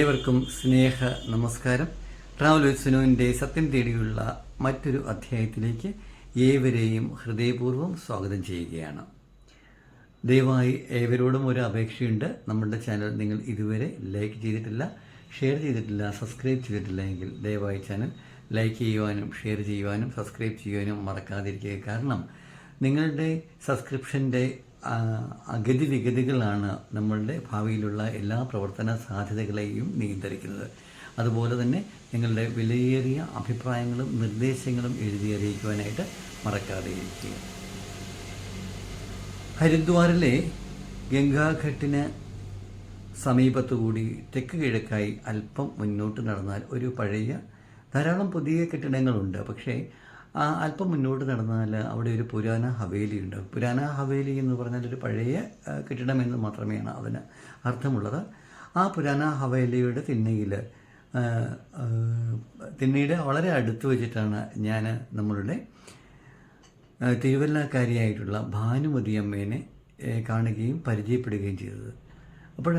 ഏവർക്കും സ്നേഹ നമസ്കാരം. Travel with സുനുവിന്റെ സത്യം തേടിയുള്ള മറ്റൊരു അധ്യായത്തിലേക്ക് ഏവരെയും ഹൃദയപൂർവം സ്വാഗതം ചെയ്യുകയാണ്. ദയവായി ഏവരോടും ഒരു അപേക്ഷയുണ്ട്. നമ്മുടെ ചാനൽ നിങ്ങൾ ഇതുവരെ ലൈക്ക് ചെയ്തിട്ടില്ല ഷെയർ ചെയ്തിട്ടില്ല സബ്സ്ക്രൈബ് ചെയ്തിട്ടില്ല എങ്കിൽ ദയവായി ചാനൽ ലൈക്ക് ചെയ്യുവാനും ഷെയർ ചെയ്യുവാനും സബ്സ്ക്രൈബ് ചെയ്യുവാനും മറക്കാതിരിക്കുക. കാരണം നിങ്ങളുടെ സബ്സ്ക്രിപ്ഷന്റെ ഗതിവിഗതികളാണ് നമ്മളുടെ ഭാവിയിലുള്ള എല്ലാ പ്രവർത്തന സാധ്യതകളെയും നിയന്ത്രിക്കുന്നത്. അതുപോലെ തന്നെ നിങ്ങളുടെ വിലയേറിയ അഭിപ്രായങ്ങളും നിർദ്ദേശങ്ങളും എഴുതി അറിയിക്കുവാനായിട്ട് മറക്കാതെ ഇരിക്കുക ഹരിദ്വാറിലെ ഗംഗാഘട്ടിന് സമീപത്തുകൂടി തെക്ക് കിഴക്കായി അല്പം മുന്നോട്ട് നടന്നാൽ ഒരു പഴയ ധാരാളം പുതിയ കെട്ടിടങ്ങളുണ്ട്. പക്ഷേ അല്പം മുന്നോട്ട് നടന്നാൽ അവിടെ ഒരു പുരാന ഹവേലിയുണ്ട് പുരാന ഹവേലി എന്ന് പറഞ്ഞാൽ ഒരു പഴയ കെട്ടിടം എന്ന് മാത്രമേയാണ് അതിന് അർത്ഥമുള്ളത്. ആ പുരാന ഹവേലിയുടെ തിണ്ണയിൽ തിണ്ണയുടെ വളരെ അടുത്ത് വെച്ചിട്ടാണ് ഞാൻ നമ്മളുടെ തിരുവല്ലക്കാരിയായിട്ടുള്ള ഭാനുമതി അമ്മേനെ കാണുകയും പരിചയപ്പെടുകയും ചെയ്തത്. അപ്പോൾ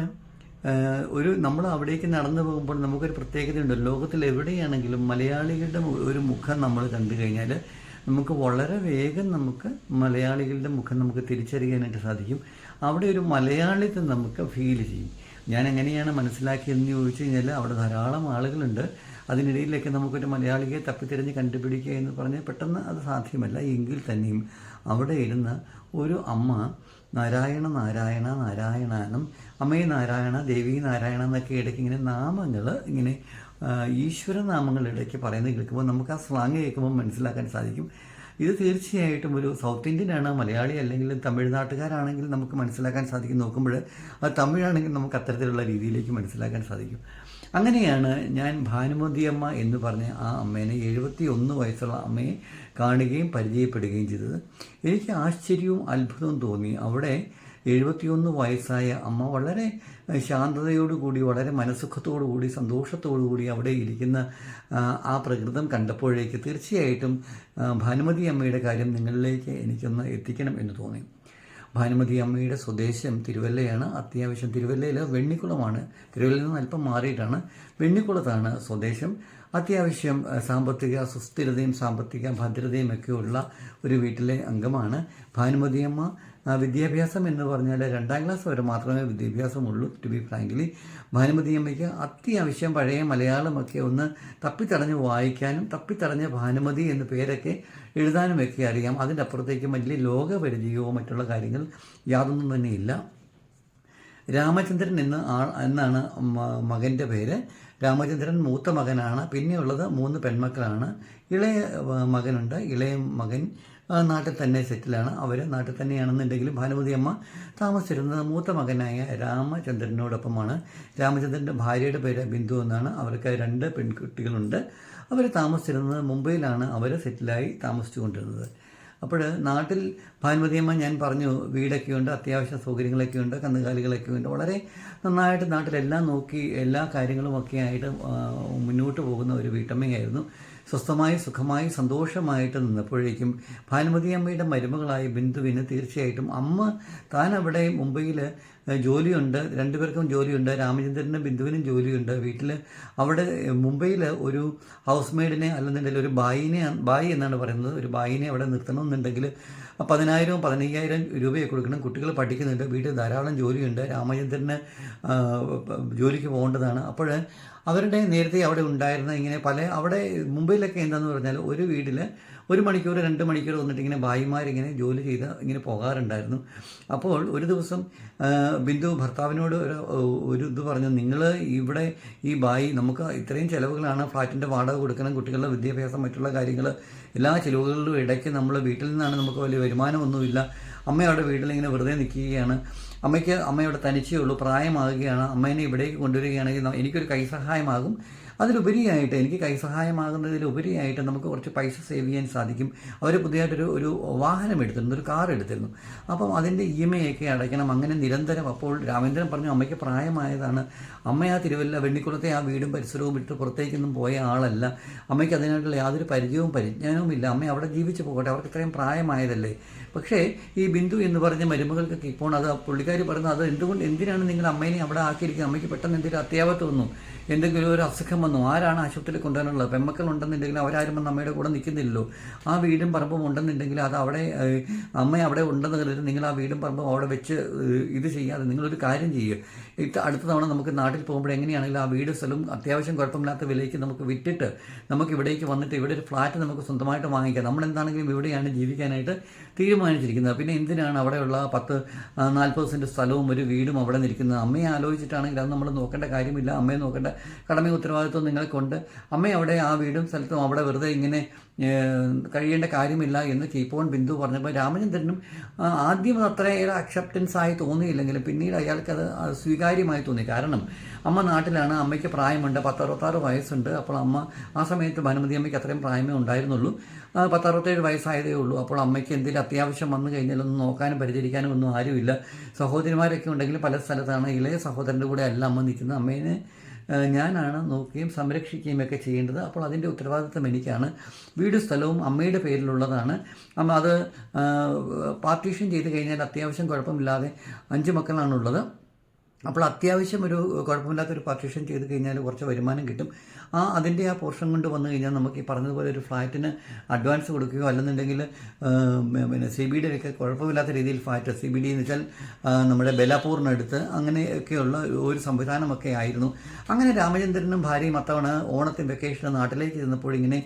ഒരു നമ്മൾ അവിടേക്ക് നടന്നു പോകുമ്പോൾ നമുക്കൊരു പ്രത്യേകതയുണ്ട്. ലോകത്തിൽ എവിടെയാണെങ്കിലും മലയാളികളുടെ ഒരു മുഖം നമ്മൾ കണ്ടു കഴിഞ്ഞാൽ നമുക്ക് വളരെ വേഗം നമുക്ക് മലയാളികളുടെ മുഖം നമുക്ക് തിരിച്ചറിയാനായിട്ട് സാധിക്കും. അവിടെ ഒരു മലയാളിത്തെ നമുക്ക് ഫീൽ ചെയ്യും. ഞാൻ എങ്ങനെയാണ് മനസ്സിലാക്കിയതെന്ന് ചോദിച്ചു കഴിഞ്ഞാൽ അവിടെ ധാരാളം ആളുകളുണ്ട്. അതിനിടയിലൊക്കെ നമുക്കൊരു മലയാളിയെ തപ്പിത്തിരഞ്ഞ് കണ്ടുപിടിക്കുക എന്ന് പറഞ്ഞാൽ പെട്ടെന്ന് അത് സാധ്യമല്ല. എങ്കിൽ തന്നെയും അവിടെ ഇരുന്ന ഒരു അമ്മ നാരായണ നാരായണ നാരായണാനും അമ്മേ നാരായണ ദേവി നാരായണ എന്നൊക്കെ ഇടയ്ക്ക് ഇങ്ങനെ നാമങ്ങൾ ഇങ്ങനെ ആ, ഈശ്വര നാമങ്ങൾ ഇടയ്ക്ക് പറയുന്നത് കേൾക്കുമ്പോൾ നമുക്ക് ആ സ്ലാങ് കേൾക്കുമ്പോൾ മനസ്സിലാക്കാൻ സാധിക്കും. ഇത് തീർച്ചയായിട്ടും ഒരു സൗത്ത് ഇന്ത്യൻ ആണ് മലയാളി അല്ലെങ്കിൽ തമിഴ്നാട്ടുകാരാണെങ്കിൽ നമുക്ക് മനസ്സിലാക്കാൻ സാധിക്കും. നോക്കുമ്പോൾ അത് തമിഴാണെങ്കിൽ നമുക്ക് അത്തരത്തിലുള്ള രീതിയിലേക്ക് മനസ്സിലാക്കാൻ സാധിക്കും. അങ്ങനെയാണ് ഞാൻ ഭാനുമതി അമ്മ എന്ന് പറഞ്ഞ ആ അമ്മേനെ എഴുപത്തി ഒന്ന് വയസ്സുള്ള അമ്മയെ കാണുകയും പരിചയപ്പെടുകയും ചെയ്തത്. എനിക്ക് ആശ്ചര്യവും അത്ഭുതവും തോന്നി. അവിടെ എഴുപത്തിയൊന്ന് വയസ്സായ അമ്മ വളരെ ശാന്തതയോടുകൂടി വളരെ മനസ്സുഖത്തോടുകൂടി കൂടി സന്തോഷത്തോടു കൂടി അവിടെ ഇരിക്കുന്ന ആ, പ്രകൃതം കണ്ടപ്പോഴേക്ക് തീർച്ചയായിട്ടും ഭാനുമതി അമ്മയുടെ കാര്യം നിങ്ങളിലേക്ക് എനിക്കൊന്ന് എത്തിക്കണം എന്ന് തോന്നി. ഭാനുമതി അമ്മയുടെ സ്വദേശം തിരുവല്ലയാണ്. അത്യാവശ്യം തിരുവല്ലയിൽ വെണ്ണിക്കുളമാണ്. തിരുവല്ലയിൽ നിന്ന് അല്പം മാറിയിട്ടാണ് വെണ്ണിക്കുളത്താണ് സ്വദേശം. അത്യാവശ്യം സാമ്പത്തിക സുസ്ഥിരതയും സാമ്പത്തിക ഭദ്രതയും ഒക്കെയുള്ള ഒരു വീട്ടിലെ അംഗമാണ് ഭാനുമതി അമ്മ. ആ, വിദ്യാഭ്യാസം എന്ന് പറഞ്ഞാൽ രണ്ടാം ക്ലാസ് വരെ മാത്രമേ വിദ്യാഭ്യാസമുള്ളൂ. ടു ബി ഫ്രാങ്ക്ലി ഭാനുമതി അമ്മയ്ക്ക് അത്യാവശ്യം പഴയ മലയാളമൊക്കെ ഒന്ന് തപ്പിത്തടഞ്ഞ് വായിക്കാനും തപ്പിത്തടഞ്ഞ ഭാനുമതി എന്ന പേരൊക്കെ എഴുതാനും ഒക്കെ അറിയാം. അതിന്റെ അപ്പുറത്തേക്ക് വലിയ ലോകപരിചയോ മറ്റുള്ള കാര്യങ്ങൾ യാതൊന്നും തന്നെ ഇല്ല. രാമചന്ദ്രൻ എന്ന ആൾ എന്നാണ് മകന്റെ പേര്. രാമചന്ദ്രൻ മൂത്ത മകനാണ്. പിന്നെയുള്ളത് മൂന്ന് പെൺമക്കളാണ്. ഇളയ മകനുണ്ട്. ഇളയ മകൻ നാട്ടിൽ തന്നെ സെറ്റിലാണ്. അവർ നാട്ടിൽ തന്നെയാണെന്നുണ്ടെങ്കിലും ഭാനുമതി അമ്മ താമസിച്ചിരുന്നത് മൂത്ത മകനായ രാമചന്ദ്രനോടൊപ്പമാണ്. രാമചന്ദ്രന്റെ ഭാര്യയുടെ പേര് ബിന്ദു എന്നാണ്. അവർക്ക് രണ്ട് പെൺകുട്ടികളുണ്ട്. അവർ താമസിച്ചിരുന്നത് മുംബൈയിലാണ്. അവർ സെറ്റിലായി താമസിച്ചു കൊണ്ടിരുന്നത് അപ്പോൾ നാട്ടിൽ ഭാനുമതിയമ്മ ഞാൻ പറഞ്ഞു വീടൊക്കെ ഉണ്ട് അത്യാവശ്യ സൗകര്യങ്ങളൊക്കെ ഉണ്ട് കന്നുകാലികളൊക്കെ ഉണ്ട് വളരെ നന്നായിട്ട് നാട്ടിലെല്ലാം നോക്കി എല്ലാ കാര്യങ്ങളും ഒക്കെ ആയിട്ട് മുന്നോട്ട് പോകുന്ന ഒരു വീട്ടമ്മയായിരുന്നു. സ്വസ്ഥമായി സുഖമായി സന്തോഷമായിട്ട് നിന്നപ്പോഴേക്കും ഭാനുമതി അമ്മയുടെ മരുമകളായ ബിന്ദുവിന് തീർച്ചയായിട്ടും അമ്മ താൻ അവിടെ മുംബൈയിൽ ജോലിയുണ്ട്. രണ്ടുപേർക്കും ജോലിയുണ്ട്. രാമചന്ദ്രനും ബിന്ദുവിനും ജോലിയുണ്ട്. വീട്ടിൽ അവിടെ മുംബൈയിൽ ഒരു ഹൗസ് മെയ്ഡിനെ അല്ലെന്നുണ്ടെങ്കിൽ ഒരു ബായിനെ ബായി എന്നാണ് പറയുന്നത്. ഒരു ബായിനെ അവിടെ നിർത്തണമെന്നുണ്ടെങ്കിൽ പതിനായിരവും പതിനയ്യായിരം രൂപയൊക്കെ കൊടുക്കണം. കുട്ടികൾ പഠിക്കുന്നുണ്ട്. വീട്ടിൽ ധാരാളം ജോലിയുണ്ട്. രാമചന്ദ്രന് ജോലിക്ക് പോകേണ്ടതാണ്. അപ്പോൾ അവരുടെ നേരത്തെ അവിടെ ഉണ്ടായിരുന്ന ഇങ്ങനെ പല അവിടെ മുംബൈയിലൊക്കെ എന്താണെന്ന് പറഞ്ഞാൽ ഒരു വീട്ടിൽ ഒരു മണിക്കൂർ രണ്ട് മണിക്കൂർ വന്നിട്ട് ഇങ്ങനെ ഭായിമാരിങ്ങനെ ജോലി ചെയ്ത് ഇങ്ങനെ പോകാറുണ്ടായിരുന്നു. അപ്പോൾ ഒരു ദിവസം ബിന്ദു ഭർത്താവിനോട് ഒരു ഒരു ഇത് പറഞ്ഞു നിങ്ങൾ ഇവിടെ ഈ ബായി നമുക്ക് ഇത്രയും ചിലവുകളാണ് ഫ്ലാറ്റിന്റെ വാടക കൊടുക്കണം. കുട്ടികളുടെ വിദ്യാഭ്യാസം മറ്റുള്ള കാര്യങ്ങൾ എല്ലാ ചിലവുകളിലും ഇടയ്ക്ക് നമ്മൾ വീട്ടിൽ നിന്നാണ് നമുക്ക് വലിയ വരുമാനമൊന്നുമില്ല. അമ്മയുടെ വീട്ടിലിങ്ങനെ വെറുതെ നിൽക്കുകയാണ്. അമ്മയ്ക്ക് അമ്മയോട് തനിച്ചേ ഉള്ളൂ പ്രായമാകുകയാണ്. അമ്മേനെ ഇവിടേക്ക് കൊണ്ടുവരികയാണെങ്കിൽ എനിക്കൊരു കൈസഹായമാകും. അതിലുപരിയായിട്ട് എനിക്ക് കൈസഹായമാകുന്നതിലുപരിയായിട്ട് നമുക്ക് കുറച്ച് പൈസ സേവ് ചെയ്യാൻ സാധിക്കും. അവർ പുതിയതായിട്ടൊരു ഒരു വാഹനം എടുത്തിരുന്നു ഒരു കാർ എടുത്തിരുന്നു. അപ്പം അതിന്റെ ഇ എം ഐ ഒക്കെ അടയ്ക്കണം. അങ്ങനെ നിരന്തരം അപ്പോൾ രാമേന്ദ്രൻ പറഞ്ഞു അമ്മയ്ക്ക് പ്രായമായതാണ്. അമ്മ ആ തിരുവല്ല വെണ്ണിക്കുളത്തെ ആ വീടും പരിസരവും വിട്ട് പുറത്തേക്കൊന്നും പോയ ആളല്ല. അമ്മയ്ക്ക് അതിനായിട്ടുള്ള യാതൊരു പരിചയവും പരിജ്ഞാനവും ഇല്ല. അമ്മ അവിടെ ജീവിച്ചു പോകട്ടെ അവർക്ക് ഇത്രയും പ്രായമായതല്ലേ? പക്ഷേ ഈ ബിന്ദു എന്ന് പറഞ്ഞ മരുമകൾക്കൊക്കെ ഇപ്പോൾ അത് പുള്ളിക്കാരി പറയുന്നത് അത് എന്തുകൊണ്ട് എന്തിനാണ് നിങ്ങൾ അമ്മേനെ അവിടെ ആക്കിയിരിക്കുന്നത്? അമ്മയ്ക്ക് പെട്ടെന്ന് എന്തെങ്കിലും അത്യാപത്ത് വന്നു. എന്തെങ്കിലും ഒരു അസുഖം വന്നു. ആരാണ് ആശുപത്രിയിൽ കൊണ്ടുവരാനുള്ളത്? പെമ്മക്കൾ ഉണ്ടെന്നുണ്ടെങ്കിൽ അവരാരും വന്ന് അമ്മയുടെ കൂടെ നിൽക്കുന്നില്ലല്ലോ. ആ വീടും പറമ്പും ഉണ്ടെന്നുണ്ടെങ്കിൽ അത് അവിടെ അമ്മ അവിടെ ഉണ്ടെന്ന് കരുതി നിങ്ങൾ ആ വീടും പറമ്പും അവിടെ വെച്ച് ഇത് ചെയ്യാതെ നിങ്ങളൊരു കാര്യം ചെയ്യുക അടുത്ത തവണ നമുക്ക് നാട്ടിൽ പോകുമ്പോൾ എങ്ങനെയാണെങ്കിലും ആ വീട് സ്ഥലം അത്യാവശ്യം കുഴപ്പമില്ലാത്ത വിലയ്ക്ക് നമുക്ക് വിറ്റിട്ട് നമുക്ക് ഇവിടേക്ക് വന്നിട്ട് ഇവിടെ ഒരു ഫ്ലാറ്റ് നമുക്ക് സ്വന്തമായിട്ട് വാങ്ങിക്കാം. നമ്മളെന്താണെങ്കിലും ഇവിടെയാണ് ജീവിക്കാനായിട്ട് തീരുമാനിച്ചിരിക്കുന്നത്. പിന്നെ എന്തിനാണ് അവിടെയുള്ള പത്ത് നാൽപ്പത് സെന്റ് സ്ഥലവും ഒരു വീടും അവിടെ നിൽക്കുന്നത്? അമ്മയെ ആലോചിച്ചിട്ടാണെങ്കിൽ അത് നമ്മൾ നോക്കേണ്ട കാര്യമില്ല. അമ്മയെ നോക്കേണ്ട കടമ ഉത്തരവാദിത്വം നിങ്ങൾക്കുണ്ട്. അമ്മ അവിടെ ആ വീടും സ്ഥലത്തും അവിടെ വെറുതെ ഇങ്ങനെ കഴിയേണ്ട കാര്യമില്ല എന്ന് കീപ്പോൺ ബിന്ദു പറഞ്ഞപ്പോൾ രാമചന്ദ്രനും ആദ്യം അത് അത്രയേറെ അക്സെപ്റ്റൻസ് ആയി തോന്നിയില്ലെങ്കിലും പിന്നീട് അയാൾക്കത് സ്വീകാര്യമായി തോന്നി. കാരണം അമ്മ നാട്ടിലാണ് അമ്മയ്ക്ക് പ്രായമുണ്ട് പത്തറുപത്താറ് വയസ്സുണ്ട്. അപ്പോൾ അമ്മ ആ സമയത്ത് ഭാനുമതി അമ്മയ്ക്ക് അത്രയും പ്രായമേ ഉണ്ടായിരുന്നുള്ളൂ. പത്തറുപത്തേഴ് വയസ്സായതേ ഉള്ളൂ. അപ്പോൾ അമ്മയ്ക്ക് എന്തെങ്കിലും അത്യാവശ്യം വന്നു കഴിഞ്ഞാൽ ഒന്നും നോക്കാനും പരിചരിക്കാനും ഒന്നും ആരുമില്ല. സഹോദരിമാരൊക്കെ ഉണ്ടെങ്കിൽ പല സ്ഥലത്താണ് ഇളയ സഹോദരന്റെ കൂടെ അല്ല അമ്മ നിൽക്കുന്നത്. അമ്മേനെ ഞാനാണ് നോക്കുകയും സംരക്ഷിക്കുകയും ഒക്കെ ചെയ്യേണ്ടത്. അപ്പോൾ അതിന്റെ ഉത്തരവാദിത്വം എനിക്കാണ്. വീട് സ്ഥലവും അമ്മയുടെ പേരിലുള്ളതാണ്. അമ്മ അത് പാർട്ടീഷൻ ചെയ്ത് കഴിഞ്ഞാൽ അത്യാവശ്യം കുഴപ്പമില്ലാതെ അഞ്ച് മക്കളാണുള്ളത്. അപ്പോൾ അത്യാവശ്യം ഒരു കുഴപ്പമില്ലാത്തൊരു പാർട്ടീഷൻ ചെയ്ത് കഴിഞ്ഞാൽ കുറച്ച് വരുമാനം കിട്ടും. ആ അതിന്റെ ആ പോർഷൻ കൊണ്ട് വന്നു കഴിഞ്ഞാൽ നമുക്ക് ഈ പറഞ്ഞതുപോലെ ഒരു ഫ്ലാറ്റിന് അഡ്വാൻസ് കൊടുക്കുകയോ അല്ലെന്നുണ്ടെങ്കിൽ പിന്നെ സി ബി ഡിയിലൊക്കെ കുഴപ്പമില്ലാത്ത രീതിയിൽ ഫ്ലാറ്റ് സി ബി ഡി എന്ന് വെച്ചാൽ നമ്മുടെ ബലാപൂറിനടുത്ത് അങ്ങനെയൊക്കെയുള്ള ഒരു സംവിധാനമൊക്കെ ആയിരുന്നു. അങ്ങനെ രാമചന്ദ്രനും ഭാര്യയും അത്തവണ ഓണത്തിന് വെക്കേഷൻ നാട്ടിലേക്ക് ചെന്നപ്പോൾ ഇങ്ങനെ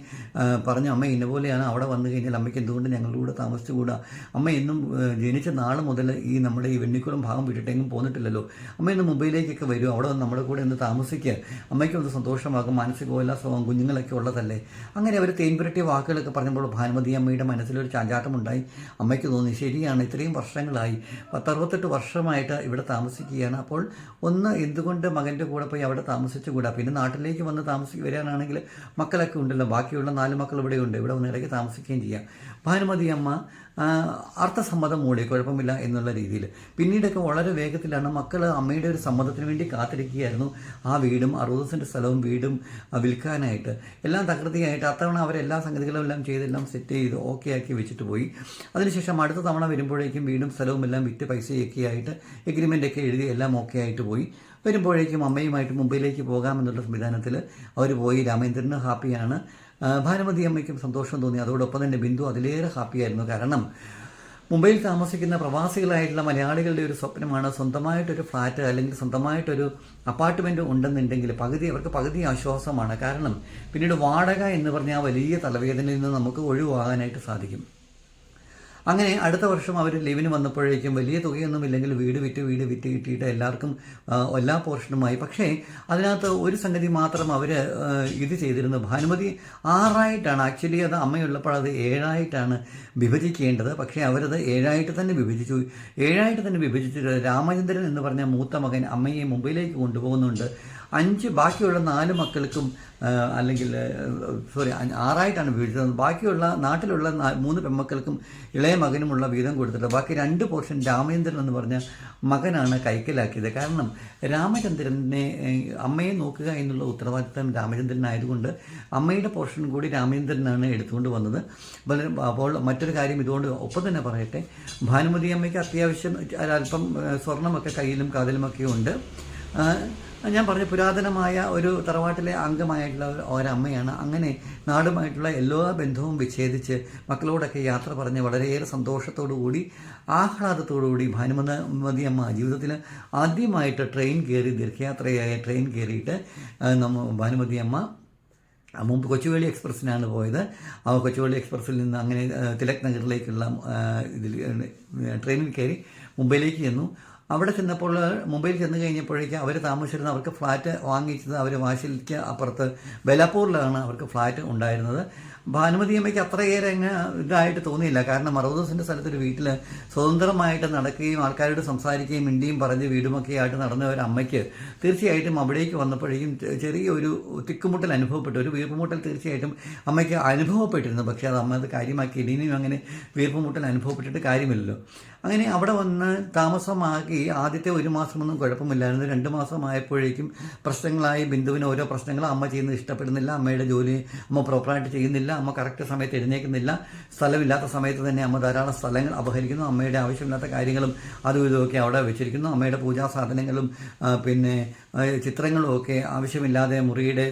പറഞ്ഞു അമ്മ ഇന്നപോലെയാണ് അവിടെ വന്നു കഴിഞ്ഞാൽ അമ്മയ്ക്ക് എന്തുകൊണ്ട് ഞങ്ങളുടെ കൂടെ താമസിച്ചുകൂടാ? അമ്മ എന്നും ജനിച്ച നാൾ മുതൽ ഈ നമ്മുടെ ഈ വെണ്ണിക്കുളം ഭാഗം വിട്ടിട്ടെങ്കിലും പോന്നിട്ടില്ലല്ലോ. അമ്മ ഇന്ന് മുംബൈയിലേക്കൊക്കെ വരും. അവിടെ വന്ന് നമ്മുടെ കൂടെ ഒന്ന് താമസിക്കുക അമ്മയ്ക്ക് ഒന്ന് സന്തോഷമാകും. മാനസികോല്ലാസവും കുഞ്ഞുങ്ങളൊക്കെ ഉള്ളതല്ലേ? അങ്ങനെ അവർ തേൻപുരട്ടിയ വാക്കുകളൊക്കെ പറഞ്ഞപ്പോൾ ഭാനുമതി അമ്മയുടെ മനസ്സിലൊരു ചാഞ്ചാട്ടമുണ്ടായി. അമ്മയ്ക്ക് തോന്നി ശരിയാണ് ഇത്രയും വർഷങ്ങളായി. പത്തറുപത്തെട്ട് വർഷമായിട്ട് ഇവിടെ താമസിക്കുകയാണ്. അപ്പോൾ ഒന്ന് എന്തുകൊണ്ട് മകന്റെ കൂടെ പോയി അവിടെ താമസിച്ചുകൂടാ? പിന്നെ നാട്ടിലേക്ക് വന്ന് താമസിക്കുക വരാനാണെങ്കിൽ മക്കളൊക്കെ ഉണ്ടല്ലോ. ബാക്കിയുള്ള നാല് മക്കൾ ഇവിടെയുണ്ട്. ഇവിടെ വന്ന് ഇടയ്ക്ക് താമസിക്കുകയും ചെയ്യാം. ഭാനുമതി അമ്മ അർത്ഥസമ്മതം മൂടി കുഴപ്പമില്ല എന്നുള്ള രീതിയിൽ. പിന്നീടൊക്കെ വളരെ വേഗത്തിലാണ് മക്കൾ അമ്മയുടെ ഒരു സമ്മതത്തിന് വേണ്ടി കാത്തിരിക്കുകയായിരുന്നു. ആ വീടും അറുപത് സെന്റ് സ്ഥലവും വീടും വിൽക്കാനായിട്ട്. എല്ലാം തകൃതിയായിട്ട് അത്തവണ അവരെല്ലാ സംഗതികളും എല്ലാം ചെയ്തെല്ലാം സെറ്റ് ചെയ്ത് ഓക്കെ ആക്കി വെച്ചിട്ട് പോയി. അതിനുശേഷം അടുത്ത തവണ വരുമ്പോഴേക്കും വീടും സ്ഥലവും എല്ലാം വിറ്റ് പൈസയൊക്കെ ആയിട്ട് എഗ്രിമെന്റൊക്കെ എഴുതി എല്ലാം ഓക്കെ ആയിട്ട് പോയി. വരുമ്പോഴേക്കും അമ്മയുമായിട്ട് മുംബൈയിലേക്ക് പോകാമെന്നുള്ള സംവിധാനത്തിൽ അവർ പോയി. രാമേന്ദ്രന് ഹാപ്പിയാണ് ഭാനുമതി അമ്മയ്ക്കും സന്തോഷം തോന്നി. അതോടൊപ്പം തന്നെ ബിന്ദു അതിലേറെ ഹാപ്പിയായിരുന്നു കാരണം മുംബൈയിൽ താമസിക്കുന്ന പ്രവാസികളായിട്ടുള്ള മലയാളികളുടെ ഒരു സ്വപ്നമാണ് സ്വന്തമായിട്ടൊരു ഫ്ലാറ്റ് അല്ലെങ്കിൽ സ്വന്തമായിട്ടൊരു അപ്പാർട്ട്മെന്റ് ഉണ്ടെന്നുണ്ടെങ്കിൽ പകുതി അവർക്ക് പകുതി ആശ്വാസമാണ്. കാരണം പിന്നീട് വാടക എന്ന് പറഞ്ഞ ആ വലിയ തലവേദനയിൽ നിന്ന് നമുക്ക് ഒഴിവാകാനായിട്ട് സാധിക്കും. അങ്ങനെ അടുത്ത വർഷം അവർ ലിവിന് വന്നപ്പോഴേക്കും വലിയ തുകയൊന്നും ഇല്ലെങ്കിൽ വീട് വിറ്റ് വീട് വിറ്റ് കിട്ടിയിട്ട് എല്ലാവർക്കും എല്ലാ പോർഷനുമായി. പക്ഷേ അതിനകത്ത് ഒരു സംഗതി മാത്രം അവർ ഇത് ചെയ്തിരുന്നു ഭാനുമതി ആറായിട്ടാണ്. ആക്ച്വലി അത് അമ്മയുള്ളപ്പോൾ അത് ഏഴായിട്ടാണ് വിഭജിക്കേണ്ടത്. പക്ഷേ അവരത് ഏഴായിട്ട് തന്നെ വിഭജിച്ചു. ഏഴായിട്ട് തന്നെ വിഭജിച്ചിട്ട് രാമചന്ദ്രൻ എന്ന് പറഞ്ഞ മൂത്ത മകൻ അമ്മയെ മുംബൈയിലേക്ക് കൊണ്ടുപോകുന്നുണ്ട്. അഞ്ച് ബാക്കിയുള്ള നാല് മക്കൾക്കും അല്ലെങ്കിൽ സോറി ആറായിട്ടാണ് വീഴ്ചത് ബാക്കിയുള്ള നാട്ടിലുള്ള മൂന്ന് പെൺമക്കൾക്കും ഇളയ മകനുമുള്ള വീതം കൊടുത്തിട്ട് ബാക്കി രണ്ട് പോർഷൻ രാമചന്ദ്രൻ എന്ന് പറഞ്ഞ മകനാണ് കൈക്കലാക്കിയത്. കാരണം രാമചന്ദ്രനെ അമ്മയെ നോക്കുക എന്നുള്ള ഉത്തരവാദിത്തം രാമചന്ദ്രനായതുകൊണ്ട് അമ്മയുടെ പോർഷൻ കൂടി രാമചന്ദ്രനാണ് എടുത്തുകൊണ്ട് വന്നത്. അപ്പോൾ മറ്റൊരു കാര്യം ഇതുകൊണ്ട് ഒപ്പം തന്നെ പറയട്ടെ. ഭാനുമതി അമ്മയ്ക്ക് അത്യാവശ്യം അല്പം സ്വർണമൊക്കെ കയ്യിലും കാതിലുമൊക്കെ ഉണ്ട്. ഞാൻ പറഞ്ഞ പുരാതനമായ ഒരു തറവാട്ടിലെ അംഗമായിട്ടുള്ള ഒരു ഒരമ്മയാണ്. അങ്ങനെ നാടുമായിട്ടുള്ള എല്ലാ ബന്ധവും വിച്ഛേദിച്ച് മക്കളോടൊക്കെ യാത്ര പറഞ്ഞ് വളരെയേറെ സന്തോഷത്തോടു കൂടി ആഹ്ലാദത്തോടു കൂടി ഭാനുമതി അമ്മ ജീവിതത്തിൽ ആദ്യമായിട്ട് ട്രെയിൻ കയറി ദീർഘയാത്രയായ ട്രെയിൻ കയറിയിട്ട് നമ്മ ഭാനുമതി അമ്മ മുമ്പ് കൊച്ചുവേളി എക്സ്പ്രസ്സിനാണ് പോയത്. ആ കൊച്ചുവേളി എക്സ്പ്രസ്സിൽ നിന്ന് അങ്ങനെ തിലക് നഗറിലേക്കുള്ള ഇതിൽ ട്രെയിനിൽ കയറി മുംബൈയിലേക്ക് ചെന്നു. അവിടെ ചെന്നപ്പോൾ മുംബൈയിൽ ചെന്ന് കഴിഞ്ഞപ്പോഴേക്കും അവർ താമസിച്ചിരുന്ന അവർക്ക് ഫ്ലാറ്റ് വാങ്ങിച്ചത് അവർ വാശിക്ക് അപ്പുറത്ത് ബലാപ്പൂരിലാണ് അവർക്ക് ഫ്ലാറ്റ് ഉണ്ടായിരുന്നത്. ഭാനുമതി അമ്മയ്ക്ക് അത്രയേറെ അങ്ങ് ഇതായിട്ട് തോന്നിയില്ല. കാരണം അറുപത് സ്ഥലത്തൊരു വീട്ടിൽ സ്വതന്ത്രമായിട്ട് നടക്കുകയും ആൾക്കാരോട് സംസാരിക്കുകയും മിണ്ടിയും പറഞ്ഞ് വീടുമൊക്കെ ആയിട്ട് നടന്ന ഒരു അമ്മയ്ക്ക് തീർച്ചയായിട്ടും അവിടേക്ക് വന്നപ്പോഴേക്കും ചെറിയൊരു തിക്കുമുട്ടൽ അനുഭവപ്പെട്ടു. ഒരു വീർപ്പുമുട്ടൽ തീർച്ചയായിട്ടും അമ്മയ്ക്ക് അനുഭവപ്പെട്ടിരുന്നു. പക്ഷേ അത് അമ്മ അത് കാര്യമാക്കി ഇനിയും അങ്ങനെ വീർപ്പുമുട്ടൽ അനുഭവപ്പെട്ടിട്ട് കാര്യമില്ലല്ലോ. അങ്ങനെ അവിടെ വന്ന് താമസമാക്കി ആദ്യത്തെ ഒരു മാസമൊന്നും കുഴപ്പമില്ലായിരുന്നു. രണ്ട് മാസമായപ്പോഴേക്കും പ്രശ്നങ്ങളായി ബിന്ദുവിന് ഓരോ പ്രശ്നങ്ങൾ അമ്മ ചെയ്യുന്നത് ഇഷ്ടപ്പെടുന്നില്ല. അമ്മയുടെ ജോലി അമ്മ പ്രോപ്പറായിട്ട് ചെയ്യുന്നില്ല. അമ്മ കറക്റ്റ് സമയത്ത് എഴുന്നേക്കുന്നില്ല സ്ഥലമില്ലാത്ത സമയത്ത് തന്നെ അമ്മ ധാരാളം സ്ഥലങ്ങൾ അപഹരിക്കുന്നു. അമ്മയുടെ ആവശ്യമില്ലാത്ത കാര്യങ്ങളും അതും ഇതുമൊക്കെ അവിടെ വെച്ചിരിക്കുന്നു. അമ്മയുടെ പൂജാ സാധനങ്ങളും പിന്നെ ചിത്രങ്ങളും ഒക്കെ ആവശ്യമില്ലാതെ മുറിയുടെ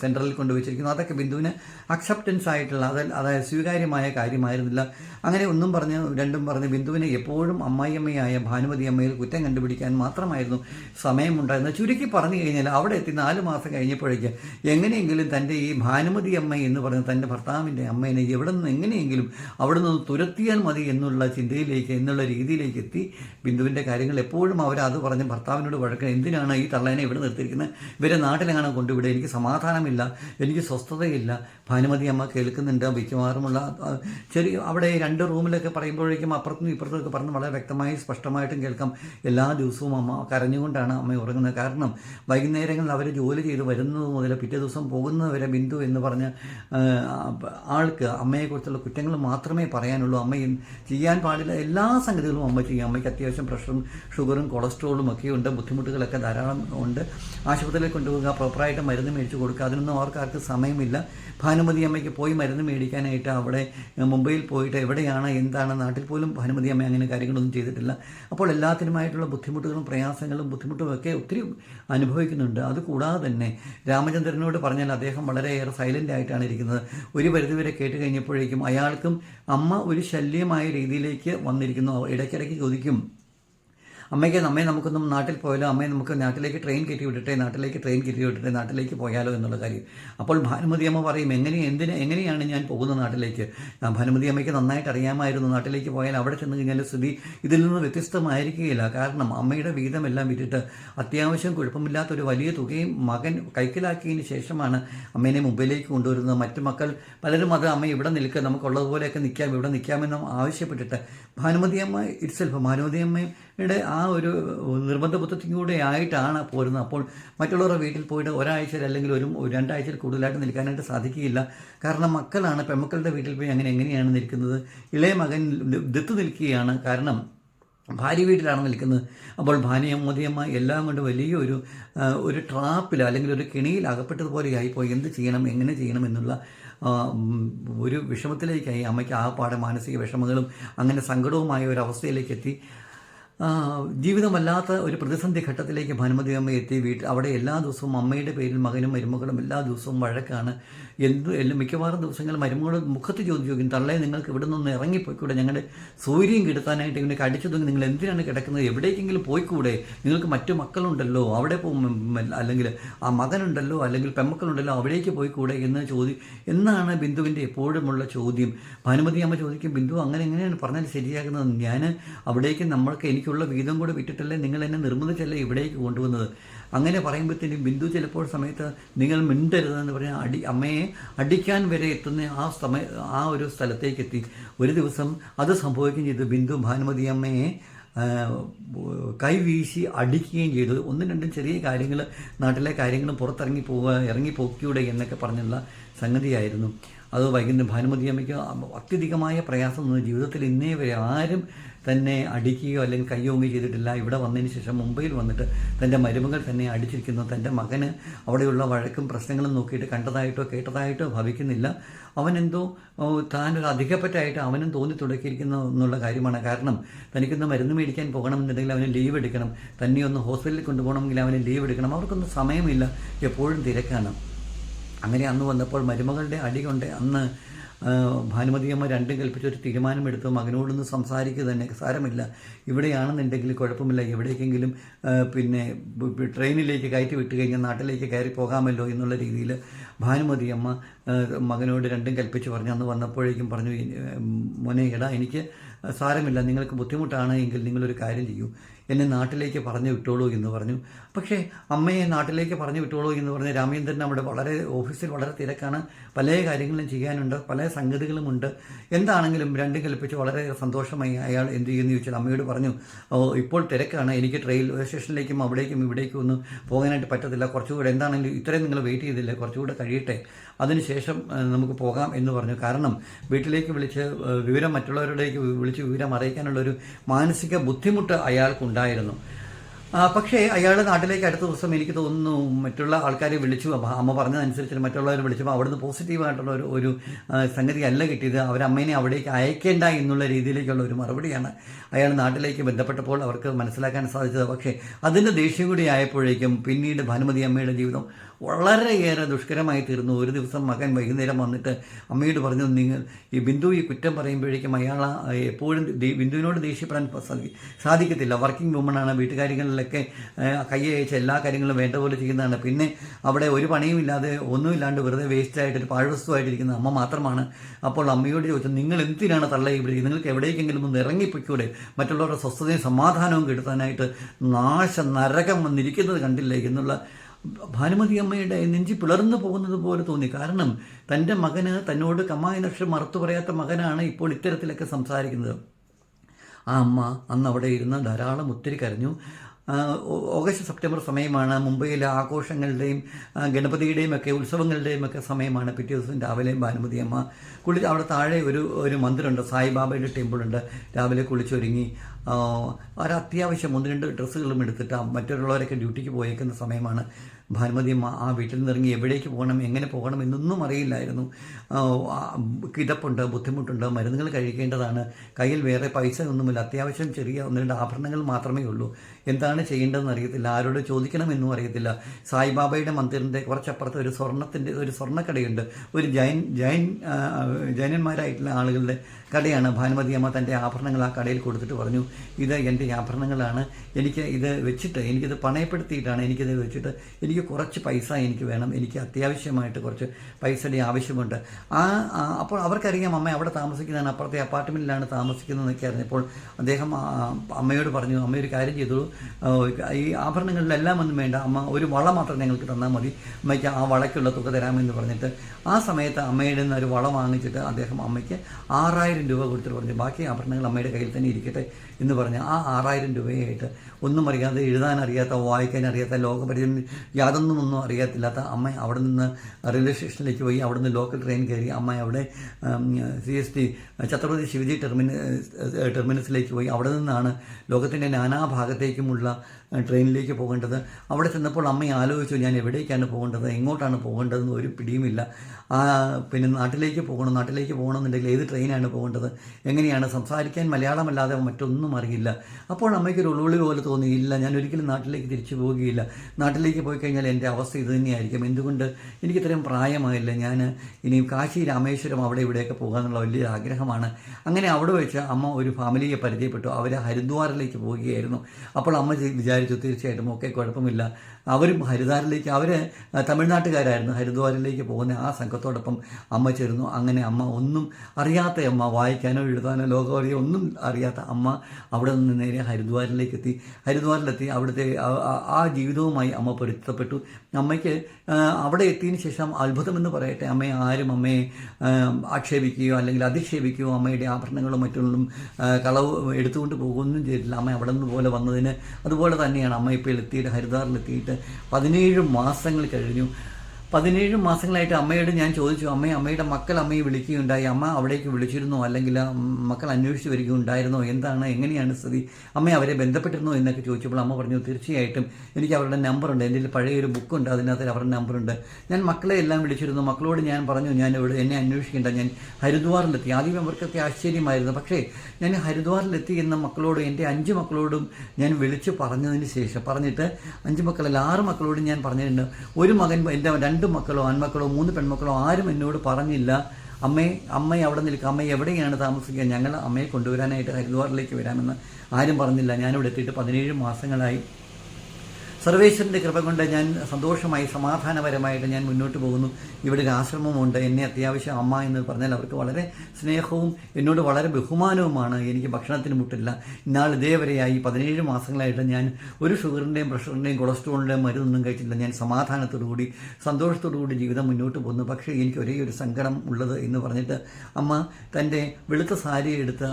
സെന്ററിൽ സെൻട്രലിൽ കൊണ്ട് വെച്ചിരിക്കുന്നു. അതൊക്കെ ബിന്ദുവിന് അക്സെപ്റ്റൻസ് ആയിട്ടുള്ള അത് അതായത് സ്വീകാര്യമായ കാര്യമായിരുന്നില്ല. അങ്ങനെ ഒന്നും പറഞ്ഞ് രണ്ടും പറഞ്ഞ് ബിന്ദുവിന് എപ്പോഴും അമ്മായിയമ്മയായ ഭാനുമതി അമ്മയിൽ കുറ്റം കണ്ടുപിടിക്കാൻ മാത്രമായിരുന്നു സമയമുണ്ടായിരുന്നത്. ചുരുക്കി പറഞ്ഞു കഴിഞ്ഞാൽ അവിടെ എത്തി നാല് മാസം കഴിഞ്ഞപ്പോഴേക്ക് എങ്ങനെയെങ്കിലും തന്റെ ഈ ഭാനുമതി അമ്മ എന്ന് പറയുന്ന തന്റെ ഭർത്താവിന്റെ അമ്മേനെ എവിടെ നിന്ന് എങ്ങനെയെങ്കിലും അവിടെ നിന്ന് തുരത്തിയാൽ മതി എന്നുള്ള ചിന്തയിലേക്ക് എന്നുള്ള രീതിയിലേക്ക് എത്തി. ബിന്ദുവിന്റെ കാര്യങ്ങൾ എപ്പോഴും അവർ അത് പറഞ്ഞ് ഭർത്താവിനോട് വഴക്ക് എന്തിനാണ് ഈ തള്ളേനെ ഇവിടെ നിർത്തിയിരിക്കുന്നത്? ഇവരെ നാട്ടിലെങ്ങാണ് കൊണ്ടുവിടെ എനിക്ക് സമാധാനമില്ല എനിക്ക് സ്വസ്ഥതയില്ല. ഭാനുമതി അമ്മ കേൾക്കുന്നുണ്ട് മിക്കവാറുമുള്ള ചെറിയ അവിടെ രണ്ട് റൂമിലൊക്കെ പറയുമ്പോഴേക്കും അപ്പുറത്തും ഇപ്പുറത്തും പറഞ്ഞ് വളരെ വ്യക്തമായി സ്പഷ്ടമായിട്ടും കേൾക്കാം. എല്ലാ ദിവസവും അമ്മ കരഞ്ഞുകൊണ്ടാണ് അമ്മ ഉറങ്ങുന്നത്. കാരണം വൈകുന്നേരങ്ങളിൽ അവർ ജോലി ചെയ്ത് വരുന്നത് മുതൽ പിറ്റേ ദിവസം പോകുന്നത് വരെ ബിന്ദു എന്ന് പറഞ്ഞ ആൾക്ക് അമ്മയെക്കുറിച്ചുള്ള കുറ്റങ്ങൾ മാത്രമേ പറയാനുള്ളൂ. അമ്മ ചെയ്യാൻ പാടില്ല. എല്ലാ സംഗതികളും അമ്മ ചെയ്യും. അമ്മയ്ക്ക് അത്യാവശ്യം പ്രഷറും ഷുഗറും കൊളസ്ട്രോളും ഒക്കെ ഉണ്ട് ബുദ്ധിമുട്ടുകളൊക്കെ ധാരാളം ഉണ്ട്. ആശുപത്രിയിൽ കൊണ്ടുപോകുക പ്രോപ്പറായിട്ട് മരുന്ന് മേടിച്ചു കൊടുക്കുക. അതിനൊന്നും അവർക്കാർക്ക് സമയമില്ല. ഭാനുമതി അമ്മയ്ക്ക് പോയി മരുന്ന് മേടിക്കാനായിട്ട് അവിടെ മുംബൈയിൽ പോയിട്ട് എവിടെയാണ് എന്താണ് നാട്ടിൽ പോലും ഭാനുമതി അമ്മ അങ്ങനെ കാര്യങ്ങളൊന്നും ചെയ്തിട്ടില്ല. അപ്പോൾ എല്ലാത്തിനുമായിട്ടുള്ള ബുദ്ധിമുട്ടുകളും പ്രയാസങ്ങളും ബുദ്ധിമുട്ടും ഒക്കെ ഒത്തിരി അനുഭവിക്കുന്നുണ്ട്. അതുകൂടാതെ തന്നെ രാമചന്ദ്രനോട് പറഞ്ഞാൽ അദ്ദേഹം വളരെയേറെ സൈലന്റ് ആയിട്ടാണ് ഇരിക്കുന്നത്. ഒരു പരിധിവരെ കേട്ട് കഴിഞ്ഞപ്പോഴേക്കും അയാൾക്കും അമ്മ ഒരു ശല്യമായ രീതിയിലേക്ക് വന്നിരിക്കുന്നു. ഇടയ്ക്കിടയ്ക്ക് ചോദിക്കും അമ്മയ്ക്ക് അമ്മയെ നമുക്കൊന്നും നാട്ടിൽ പോയാലോ അമ്മയെ നമുക്ക് നാട്ടിലേക്ക് ട്രെയിൻ കയറ്റി വിട്ടിട്ടെ നാട്ടിലേക്ക് ട്രെയിൻ കയറ്റി വിട്ടിട്ടെ നാട്ടിലേക്ക് പോയാലോ എന്നുള്ള കാര്യം. അപ്പോൾ ഭാനുമതി അമ്മ പറയും എങ്ങനെ എന്തിന് എങ്ങനെയാണ് ഞാൻ പോകുന്നത് നാട്ടിലേക്ക്? ഭാനുമതി അമ്മയ്ക്ക് നന്നായിട്ട് അറിയാമായിരുന്നു നാട്ടിലേക്ക് പോയാൽ അവിടെ ചെന്ന് കഴിഞ്ഞാൽ സ്ഥിതി ഇതിൽ നിന്ന് വ്യത്യസ്തമായിരിക്കുകയില്ല. കാരണം അമ്മയുടെ വീതമെല്ലാം വിട്ടിട്ട് അത്യാവശ്യം കുഴപ്പമില്ലാത്ത ഒരു വലിയ തുകയും മകൻ കൈക്കലാക്കിയതിന് ശേഷമാണ് അമ്മേനെ മുമ്പിലേക്ക് കൊണ്ടുവരുന്നത്. മറ്റു മക്കൾ പലരും അത് അമ്മ ഇവിടെ നിൽക്കുക നമുക്കുള്ളതുപോലെയൊക്കെ നിൽക്കാം ഇവിടെ നിൽക്കാമെന്നും ആവശ്യപ്പെട്ടിട്ട്. ഭാനുമതി അമ്മ ഇറ്റ്സെൽഫ് ഭാനുമതി അമ്മയുടെ ആ ഒരു നിർബന്ധ കൂടെ ആയിട്ടാണ് പോരുന്നത്. അപ്പോൾ മറ്റുള്ളവരുടെ വീട്ടിൽ പോയിട്ട് ഒരാഴ്ചയിൽ അല്ലെങ്കിൽ ഒരു രണ്ടാഴ്ചയിൽ കൂടുതലായിട്ട് നിൽക്കാനായിട്ട് സാധിക്കുകയില്ല. കാരണം മക്കളാണ് പെൺമക്കളുടെ വീട്ടിൽ പോയി അങ്ങനെ എങ്ങനെയാണ് നിൽക്കുന്നത്? ഇളയ മകൻ ദത്ത് നിൽക്കുകയാണ്. കാരണം ഭാര്യ വീട്ടിലാണ് നിൽക്കുന്നത്. അപ്പോൾ ഭാര്യയും മോദിയമ്മ എല്ലാം കൊണ്ട് വലിയൊരു ഒരു ട്രാപ്പിൽ അല്ലെങ്കിൽ ഒരു കിണിയിൽ അകപ്പെട്ടതുപോലെ ആയിപ്പോയി. എന്ത് ചെയ്യണം എങ്ങനെ ചെയ്യണം എന്നുള്ള ഒരു വിഷമത്തിലേക്കായി അമ്മയ്ക്ക് ആ പാടെ മാനസിക വിഷമങ്ങളും അങ്ങനെ സങ്കടവുമായ ഒരു അവസ്ഥയിലേക്ക് എത്തി. ജീവിതമല്ലാത്ത ഒരു പ്രതിസന്ധി ഘട്ടത്തിലേക്ക് ഭാനുമതി അമ്മ എത്തി വീട്ടിൽ. അവിടെ എല്ലാ ദിവസവും അമ്മയുടെ പേരിൽ മകനും മരുമകളും എല്ലാ ദിവസവും വഴക്കാണ്. എന്ത് എല്ലാം മിക്കവാറും ദിവസങ്ങൾ മരുമകൾ മുഖത്ത് ചോദിച്ചു ചോദിക്കും നിങ്ങൾക്ക് ഇവിടെ നിന്ന് ഇറങ്ങിപ്പോയിക്കൂടെ? ഞങ്ങളുടെ സൂര്യം കിടത്താനായിട്ട് ഇങ്ങനെ കടിച്ചു തൂങ്ങി നിങ്ങൾ എന്തിനാണ് കിടക്കുന്നത്? എവിടേക്കെങ്കിലും പോയിക്കൂടെ? നിങ്ങൾക്ക് മറ്റു മക്കളുണ്ടല്ലോ അവിടെ പോകും അല്ലെങ്കിൽ ആ മകനുണ്ടല്ലോ അല്ലെങ്കിൽ പെമ്മക്കളുണ്ടല്ലോ അവിടേക്ക് പോയിക്കൂടെ? എന്ന് ചോദ്യം എന്നാണ് ബിന്ദുവിന്റെ എപ്പോഴുമുള്ള ചോദ്യം. ഭാനുമതി അമ്മ ചോദിക്കും ബിന്ദു അങ്ങനെ എങ്ങനെയാണ്? പറഞ്ഞാൽ ശരിയാകുന്നത്. ഞാൻ അവിടേക്ക് നമ്മൾക്ക് എനിക്കുള്ള വീതം കൂടെ വിട്ടിട്ടല്ലേ നിങ്ങൾ എന്നെ നിർബന്ധിച്ചല്ലേ ഇവിടേക്ക് കൊണ്ടുവന്നത്? അങ്ങനെ പറയുമ്പോഴത്തേനും ബിന്ദു ചിലപ്പോൾ സമയത്ത് നിങ്ങൾ മിണ്ടരുതെന്ന് പറഞ്ഞാൽ അടി അമ്മയെ അടിക്കാൻ വരെ എത്തുന്ന ആ സമയ ആ ഒരു സ്ഥലത്തേക്ക് എത്തി ഒരു ദിവസം അത് സംഭവിക്കുകയും ചെയ്തു. ബിന്ദു ഭാനുമതി അമ്മയെ കൈവീശി അടിക്കുകയും ചെയ്തു. ഒന്നും രണ്ടും ചെറിയ കാര്യങ്ങൾ നാട്ടിലെ കാര്യങ്ങളും പുറത്തിറങ്ങി പോവുക ഇറങ്ങി പോക്കിയൂടെ എന്നൊക്കെ പറഞ്ഞുള്ള സംഗതിയായിരുന്നു. അത് വൈകുന്നേരം ഭാനുമതി അമ്മയ്ക്ക് അത്യധികമായ പ്രയാസം ജീവിതത്തിൽ ഇന്നേ വരെ ആരും തന്നെ അടിക്കുകയോ അല്ലെങ്കിൽ കയ്യോങ്ങി ചെയ്തിട്ടില്ല. ഇവിടെ വന്നതിന് ശേഷം മുംബൈയിൽ വന്നിട്ട് തന്റെ മരുമകൾ തന്നെ അടിച്ചിരിക്കുന്നു. തന്റെ മകന് അവിടെയുള്ള വഴക്കും പ്രശ്നങ്ങളും നോക്കിയിട്ട് കണ്ടതായിട്ടോ കേട്ടതായിട്ടോ ഭവിക്കുന്നില്ല. അവനെന്തോ താനൊരു അധികപ്പറ്റായിട്ട് അവനും തോന്നി തുടക്കിയിരിക്കുന്നു എന്നുള്ള കാര്യമാണ്. കാരണം തനിക്കൊന്ന് മരുന്ന് മേടിക്കാൻ പോകണമെന്നുണ്ടെങ്കിൽ അവന് ലീവ് എടുക്കണം. തന്നെ ഒന്ന് ഹോസ്പിറ്റലിൽ കൊണ്ടുപോകണമെങ്കിൽ അവന് ലീവ് എടുക്കണം. അവർക്കൊന്നും സമയമില്ല. എപ്പോഴും തിരക്കാണ്. അങ്ങനെ അന്ന് വന്നപ്പോൾ മരുമകളുടെ അടി കൊണ്ട് അന്ന് ഭാനുമതിയമ്മ രണ്ടും കൽപ്പിച്ചൊരു തീരുമാനമെടുത്തു. മകനോടൊന്ന് സംസാരിക്കുക തന്നെ സാരമില്ല. ഇവിടെയാണെന്നുണ്ടെങ്കിൽ കുഴപ്പമില്ല. എവിടേക്കെങ്കിലും പിന്നെ ട്രെയിനിലേക്ക് കയറ്റി വിട്ട് കഴിഞ്ഞാൽ നാട്ടിലേക്ക് കയറി പോകാമല്ലോ എന്നുള്ള രീതിയിൽ ഭാനുമതിയമ്മ മകനോട് രണ്ടും കൽപ്പിച്ച് പറഞ്ഞു. അന്ന് വന്നപ്പോഴേക്കും പറഞ്ഞു "ഇനി, ഉം, മോനെ എടാ എനിക്ക് സാരമില്ല. നിങ്ങൾക്ക് ബുദ്ധിമുട്ടാണ് എങ്കിൽ നിങ്ങളൊരു കാര്യം ചെയ്യൂ. എന്നെ നാട്ടിലേക്ക് പറഞ്ഞു വിട്ടോളൂ എന്ന് പറഞ്ഞു. പക്ഷേ അമ്മയെ നാട്ടിലേക്ക് പറഞ്ഞു വിട്ടോളൂ എന്ന് പറഞ്ഞ് രാമേന്ദ്രൻ അവിടെ വളരെ ഓഫീസിൽ വളരെ തിരക്കാണ്. പല കാര്യങ്ങളും ചെയ്യാനുണ്ട് പല സംഗതികളുമുണ്ട്. എന്താണെങ്കിലും രണ്ടും കൽപ്പിച്ച് വളരെ സന്തോഷമായി അയാൾ എന്ത് ചെയ്യുമെന്ന് ചോദിച്ചാൽ അമ്മയോട് പറഞ്ഞു ഇപ്പോൾ തിരക്കാണ്. എനിക്ക് ട്രെയിൻ സ്റ്റേഷനിലേക്കും അവിടേക്കും ഇവിടേക്കും ഒന്നും പോകാനായിട്ട് പറ്റത്തില്ല. കുറച്ചുകൂടെ എന്താണെങ്കിലും ഇത്രയും നിങ്ങൾ വെയിറ്റ് ചെയ്തില്ലേ? കുറച്ചുകൂടെ കഴിയട്ടെ. അതിനുശേഷം നമുക്ക് പോകാം എന്ന് പറഞ്ഞു. കാരണം വീട്ടിലേക്ക് വിളിച്ച് വിവരം മറ്റുള്ളവരിലേക്ക് വിളിച്ച് വിവരം അറിയിക്കാനുള്ള ഒരു മാനസിക ബുദ്ധിമുട്ട് അയാൾക്കുണ്ടായിരുന്നു. പക്ഷേ അയാൾ നാട്ടിലേക്ക് അടുത്ത ദിവസം എനിക്ക് തോന്നുന്നു മറ്റുള്ള ആൾക്കാരെ വിളിച്ചു. അമ്മ പറഞ്ഞതനുസരിച്ച് മറ്റുള്ളവരെ വിളിച്ചപ്പോൾ അവിടുന്ന് പോസിറ്റീവായിട്ടുള്ള ഒരു ഒരു സംഗതി അല്ല കിട്ടിയത്. അവരമ്മേനെ അവിടേക്ക് അയക്കേണ്ട എന്നുള്ള രീതിയിലേക്കുള്ള ഒരു മറുപടിയാണ് അയാൾ നാട്ടിലേക്ക് ബന്ധപ്പെട്ടപ്പോൾ അവർക്ക് മനസ്സിലാക്കാൻ സാധിച്ചത്. പക്ഷേ അതിന്റെ ദേഷ്യം കൂടി ആയപ്പോഴേക്കും പിന്നീട് ഭാനുമതി അമ്മയുടെ ജീവിതം വളരെയേറെ ദുഷ്കരമായി തീർന്നു. ഒരു ദിവസം മകൻ വൈകുന്നേരം വന്നിട്ട് അമ്മയോട് പറഞ്ഞു നിങ്ങൾ ഈ ബിന്ദു ഈ കുറ്റം പറയുമ്പോഴേക്കും അയാൾ എപ്പോഴും ബിന്ദുവിനോട് ദേഷ്യപ്പെടാൻ സാധി- സാധിക്കത്തില്ല. വർക്കിംഗ് വുമണാണ് വീട്ടുകാര്യങ്ങളിലൊക്കെ ആ, കൈ എല്ലാ കാര്യങ്ങളും വേണ്ട പോലെ ചെയ്യുന്നതാണ്. പിന്നെ അവിടെ ഒരു പണിയുമില്ലാതെ ഒന്നുമില്ലാണ്ട് വെറുതെ വേസ്റ്റായിട്ട് ഒരു പാഴ്വസ്തുവായിട്ടിരിക്കുന്ന അമ്മ മാത്രമാണ്. അപ്പോൾ അമ്മയോട് ചോദിച്ചു നിങ്ങൾ എന്തിനാണ് തള്ളയെ ഇവിടെ നിങ്ങൾക്ക് എവിടേക്കെങ്കിലും ഒന്ന് ഇറങ്ങിപ്പോയിക്കൂടെ? മറ്റുള്ളവരുടെ സ്വസ്ഥതയും സമാധാനവും കെടുത്താനായിട്ട് നാശ നരകം വന്നിരിക്കുന്നത് കണ്ടില്ലേ? എന്നുള്ള ഭാനുമതി അമ്മയുടെ നെഞ്ചി പിളർന്നു പോകുന്നത് പോലെ തോന്നി. കാരണം തന്റെ മകന് തന്നോട് കമ്മായനക്ഷരം മറുത്തു പറയാത്ത മകനാണ് ഇപ്പോൾ ഇത്തരത്തിലൊക്കെ സംസാരിക്കുന്നത്. ആ അമ്മ അന്ന് അവിടെ ഇരുന്ന് ധാരാളം ഒത്തിരി കരഞ്ഞു. ഓഗസ്റ്റ് സെപ്റ്റംബർ സമയമാണ് മുംബൈയിലെ ആഘോഷങ്ങളുടെയും ഗണപതിയുടെയും ഒക്കെ ഉത്സവങ്ങളുടെയും ഒക്കെ സമയമാണ് പിറ്റേ ദിവസം രാവിലെ ഭാനുമതി അമ്മ കുളി അവിടെ താഴെ ഒരു ഒരു മന്ദിരമുണ്ട്. സായിബാബയുടെ ടെമ്പിളുണ്ട്. രാവിലെ കുളിച്ചൊരുങ്ങി. ഒരു അത്യാവശ്യം ഒന്ന് രണ്ട് ഡ്രസ്സുകളും എടുത്തിട്ട് മറ്റുള്ളവരൊക്കെ ഡ്യൂട്ടിക്ക് പോയേക്കുന്ന സമയമാണ് ഭാനുമതി അമ്മ ആ വീട്ടിൽ നിന്ന് ഇറങ്ങി എവിടേക്ക് പോകണം എങ്ങനെ പോകണം എന്നൊന്നും അറിയില്ലായിരുന്നു. കിടപ്പുണ്ട് ബുദ്ധിമുട്ടുണ്ട് മരുന്നുകൾ കഴിക്കേണ്ടതാണ്. കയ്യിൽ വേറെ പൈസ ഒന്നുമില്ല അത്യാവശ്യം ചെറിയ ഒന്ന് രണ്ട് ആഭരണങ്ങൾ മാത്രമേ ഉള്ളൂ. എന്താണ് ചെയ്യേണ്ടതെന്ന് അറിയത്തില്ല. ആരോട് ചോദിക്കണമെന്നും അറിയത്തില്ല. സായിബാബയുടെ മന്ദിറിന്റെ കുറച്ചപ്പുറത്ത് ഒരു സ്വർണത്തിന്റെ ഒരു സ്വർണക്കടയുണ്ട് ഒരു ജൈൻ ജൈൻ ജൈനന്മാരായിട്ടുള്ള ആളുകളുടെ കടയാണ്. ഭാനുമതി അമ്മ തന്റെ ആഭരണങ്ങൾ ആ കടയിൽ കൊടുത്തിട്ട് പറഞ്ഞു ഇത് എന്റെ ആഭരണങ്ങളാണ്. എനിക്ക് ഇത് വെച്ചിട്ട് എനിക്കിത് പണയപ്പെടുത്തിയിട്ടാണ് എനിക്കിത് വെച്ചിട്ട് എനിക്ക് കുറച്ച് പൈസ എനിക്ക് വേണം. എനിക്ക് അത്യാവശ്യമായിട്ട് കുറച്ച് പൈസയുടെ ആവശ്യമുണ്ട്. ആ ആ, അപ്പോൾ അവർക്കറിയാം അമ്മ അവിടെ താമസിക്കുന്നതാണ്. അപ്പുറത്തെ അപ്പാർട്ട്മെന്റിലാണ് താമസിക്കുന്നതെന്നൊക്കെ അറിഞ്ഞപ്പോൾ അദ്ദേഹം അമ്മയോട് പറഞ്ഞു അമ്മ ഒരു കാര്യം ചെയ്തു ഈ ആഭരണങ്ങളിലെല്ലാം ഒന്നും വേണ്ട. അമ്മ ഒരു വള മാത്രം ഞങ്ങൾക്ക് തന്നാൽ മതി. അമ്മയ്ക്ക് ആ വളയ്ക്കുള്ള തുക തരാമെന്ന് പറഞ്ഞിട്ട് ആ സമയത്ത് അമ്മയുടെ നിന്ന് ഒരു വള വാങ്ങിച്ചിട്ട് അദ്ദേഹം അമ്മയ്ക്ക് ആറായിരം രൂപ കൊടുത്തിട്ട് പറഞ്ഞു. ബാക്കി ആഭരണങ്ങൾ അമ്മയുടെ കയ്യിൽ തന്നെ ഇരിക്കട്ടെ. എന്ന് പറഞ്ഞ് ആ ആറായിരം രൂപയായിട്ട് ഒന്നും അറിയാതെ എഴുതാൻ അറിയാത്ത വായിക്കാൻ അറിയാത്ത ലോകപരിചയം യാതൊന്നും ഒന്നും അറിയാത്തില്ലാത്ത അമ്മ അവിടെ നിന്ന് റെയിൽവേ സ്റ്റേഷനിലേക്ക് പോയി അവിടെ നിന്ന് ലോക്കൽ ട്രെയിൻ കയറി അമ്മ അവിടെ C S T Chhatrapati Shivaji ടെർമിന ടെർമിനസിലേക്ക് പോയി. അവിടെ നിന്നാണ് ലോകത്തിന്റെ നാനാഭാഗത്തേക്കുമുള്ള ട്രെയിനിലേക്ക് പോകേണ്ടത്. അവിടെ ചെന്നപ്പോൾ അമ്മ ആലോചിച്ചു ഞാൻ എവിടേക്കാണ് പോകേണ്ടത്? എങ്ങോട്ടാണ് പോകേണ്ടതെന്ന് ഒരു പിടിയുമില്ല. പിന്നെ നാട്ടിലേക്ക് പോകണം നാട്ടിലേക്ക് പോകണമെന്നുണ്ടെങ്കിൽ ഏത് ട്രെയിനാണ് പോകേണ്ടത്? എങ്ങനെയാണ്? സംസാരിക്കാൻ മലയാളമല്ലാതെ മറ്റൊന്നും അറിയില്ല. അപ്പോൾ അമ്മയ്ക്ക് ഒരു ഉളുവിളി പോലെ തോന്നി ഇല്ല ഞാൻ ഒരിക്കലും നാട്ടിലേക്ക് തിരിച്ചു പോവുകയില്ല. നാട്ടിലേക്ക് പോയി കഴിഞ്ഞാൽ എന്റെ അവസ്ഥ ഇത് തന്നെയായിരിക്കും. എന്തുകൊണ്ട്? എനിക്ക് ഇത്രയും പ്രായമായില്ല? ഞാൻ ഇനി കാശി രാമേശ്വരം അവിടെ ഇവിടെയൊക്കെ പോകാനുള്ള വലിയ ആഗ്രഹമാണ്. അങ്ങനെ അവിടെ വെച്ച് അമ്മ ഒരു ഫാമിലിയെ പരിചയപ്പെട്ടു. അവർ ഹരിദ്വാറിലേക്ക് പോവുകയായിരുന്നു. അപ്പോൾ അമ്മ ചെ- വിചാരിച്ചു. തീർച്ചയായിട്ടും. ഓക്കെ കുഴപ്പമില്ല. അവരും ഹരിദ്വാറിലേക്ക് അവർ തമിഴ്നാട്ടുകാരായിരുന്നു ഹരിദ്വാറിലേക്ക് പോകുന്ന ആ സംഘത്തോടൊപ്പം അമ്മ ചേരുന്നു. അങ്ങനെ അമ്മ ഒന്നും അറിയാത്ത അമ്മ വായിക്കാനോ എഴുതാനോ ലോകവറിയോ ഒന്നും അറിയാത്ത അമ്മ അവിടെ നിന്ന് നേരെ ഹരിദ്വാറിലേക്ക് എത്തി. ഹരിദ്വാറിലെത്തി അവിടുത്തെ ആ- ജീവിതവുമായി അമ്മ പൊരുത്തപ്പെട്ടു. അമ്മയ്ക്ക് അവിടെ എത്തിയതിന് ശേഷം അത്ഭുതമെന്ന് പറയട്ടെ അമ്മയെ ആരും അമ്മയെ ആക്ഷേപിക്കുകയോ അല്ലെങ്കിൽ അധിക്ഷേപിക്കുകയോ അമ്മയുടെ ആഭരണങ്ങളും മറ്റുള്ളതും കളവ് എടുത്തുകൊണ്ട് പോകുകയൊന്നും ചെയ്തിട്ടില്ല. അമ്മ അവിടെ നിന്ന് പോലെ വന്നതിന് അതുപോലെ തന്നെയാണ് അമ്മ ഇപ്പോൾ എത്തിയിട്ട് ഹരിദ്വാറിലെത്തിയിട്ട് പതിനേഴ് മാസങ്ങൾ കഴിഞ്ഞു. പതിനേഴ് മാസങ്ങളായിട്ട് അമ്മയോട് ഞാൻ ചോദിച്ചു അമ്മ അമ്മയുടെ മക്കൾ അമ്മയെ വിളിക്കുകയുണ്ടായി. അമ്മ അവിടേക്ക് വിളിച്ചിരുന്നോ? അല്ലെങ്കിൽ മക്കൾ അന്വേഷിച്ച് വരികയുണ്ടായിരുന്നോ? എന്താണ് എങ്ങനെയാണ് സ്ഥിതി? അമ്മ അവരെ ബന്ധപ്പെട്ടിരുന്നോ? എന്നൊക്കെ ചോദിച്ചപ്പോൾ അമ്മ പറഞ്ഞു തീർച്ചയായിട്ടും എനിക്ക് അവരുടെ നമ്പറുണ്ട്. എന്റെ പഴയ ഒരു ബുക്കുണ്ട്. അതിനകത്ത് അവരുടെ നമ്പറുണ്ട്. ഞാൻ മക്കളെ എല്ലാം വിളിച്ചിരുന്നു. മക്കളോട് ഞാൻ പറഞ്ഞു ഞാൻ ഇവിടെ എന്നെ അന്വേഷിക്കേണ്ട. ഞാൻ ഹരിദ്വാറിലെത്തി. ആദ്യം അവർക്കൊക്കെ ആശ്ചര്യമായിരുന്നു. പക്ഷേ ഞാൻ ഹരിദ്വാറിലെത്തി എന്ന മക്കളോട് എന്റെ അഞ്ച് മക്കളോടും ഞാൻ വിളിച്ച് പറഞ്ഞതിന് ശേഷം പറഞ്ഞിട്ട് അഞ്ച് മക്കളല്ല ആറ് മക്കളോടും ഞാൻ പറഞ്ഞിട്ടുണ്ട്. ഒരു മകൻ എന്റെ രണ്ട് മക്കളോ ആൺമക്കളോ മൂന്ന് പെൺമക്കളോ ആരും എന്നോട് പറഞ്ഞില്ല. അമ്മയെ അമ്മ അവിടെ നിൽക്കുക അമ്മ എവിടെയാണ് താമസിക്കുക? ഞങ്ങൾ അമ്മയെ കൊണ്ടുവരാനായിട്ട് ഹരിദ്വാറിലേക്ക് വരാമെന്ന് ആരും പറഞ്ഞില്ല. ഞാനിവിടെ എത്തിയിട്ട് പതിനേഴ് മാസങ്ങളായി. സർവേശ്വരന്റെ കൃപ കൊണ്ട് ഞാൻ സന്തോഷമായി സമാധാനപരമായിട്ട് ഞാൻ മുന്നോട്ട് പോകുന്നു. ഇവിടെ ഒരു ആശ്രമമുണ്ട്. എന്നെ അത്യാവശ്യം അമ്മ എന്ന് പറഞ്ഞാൽ അവർക്ക് വളരെ സ്നേഹവും എന്നോട് വളരെ ബഹുമാനവുമാണ്. എനിക്ക് ഭക്ഷണത്തിന് മുട്ടില്ല. ഇന്നാൾ ഇതേവരെയായി പതിനേഴ് മാസങ്ങളായിട്ട് ഞാൻ ഒരു ഷുഗറിന്റെയും പ്രഷറിന്റെയും കൊളസ്ട്രോളിന്റെയും മരുന്നൊന്നും കഴിച്ചില്ല ഞാൻ സമാധാനത്തോടു കൂടി സന്തോഷത്തോടു കൂടി ജീവിതം മുന്നോട്ട് പോകുന്നു. പക്ഷേ എനിക്ക് ഒരേ ഒരു സങ്കടം ഉള്ളത് എന്ന് പറഞ്ഞിട്ട് അമ്മ തന്റെ വെളുത്ത സാരി എടുത്ത്